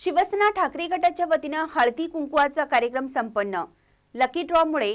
शिवसेना ठाकरे गटाच्या वतीनं हळदी कुंकुवाचा कार्यक्रम संपन्न. लकी ड्रॉमुळे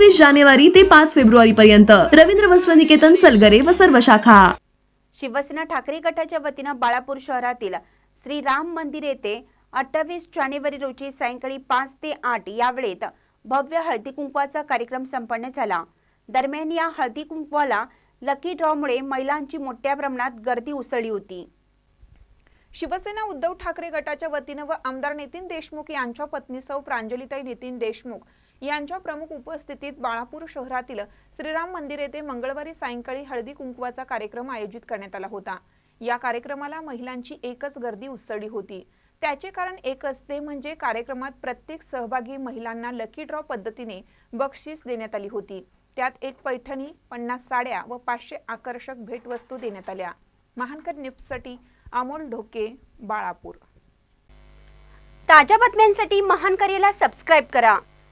सव्वीस जानेवारी ते पाच फेब्रुवारी पर्यंत रवींद्र वस्त्र निकेतन सलगरे व सर्व शाखा. शिवसेना ठाकरे गटाच्या वतीनं बाळापूर शहरातील श्री राम मंदिर येथे अठ्ठावीस जानेवारी रोजी सायंकाळी पाच ते आठ या वेळेत भव्य हळदी कुंकवाचा कार्यक्रम संपन्न झाला. दरम्यान या हळदी कुंकवाला लकी ड्रॉमुळे महिलांची मोठ्या प्रमाणात गर्दी उसळली होती. शिवसेना उद्धव ठाकरे गटाच्या वतीनं व आमदार नितीन देशमुख यांच्या पत्नी सौ प्रांजलीताई नितीन देशमुख यांच्या प्रमुख उपस्थितीत बाळापूर शहरातील श्रीराम मंदिर येथे मंगळवारी सायंकाळी हळदी कुंकवाचा कार्यक्रम आयोजित करण्यात आला होता. या कार्यक्रमाला महिलांची एकच गर्दी उसळली होती. त्याचे कारण एकच ते म्हणजे कार्यक्रमात प्रत्येक सहभागी महिलांना लकी ड्रॉ पद्धतीने बक्षीस देण्यात आली होती. त्यात एक पैठणी पन्नास साड्या व पाचशे आकर्षक भेटवस्तू देण्यात आल्या. महानकर न्यूजसाठी अमोल ढोके बाळापूर. ताज्या बातम्यांसाठी महानकरेला सबस्क्राईब करा.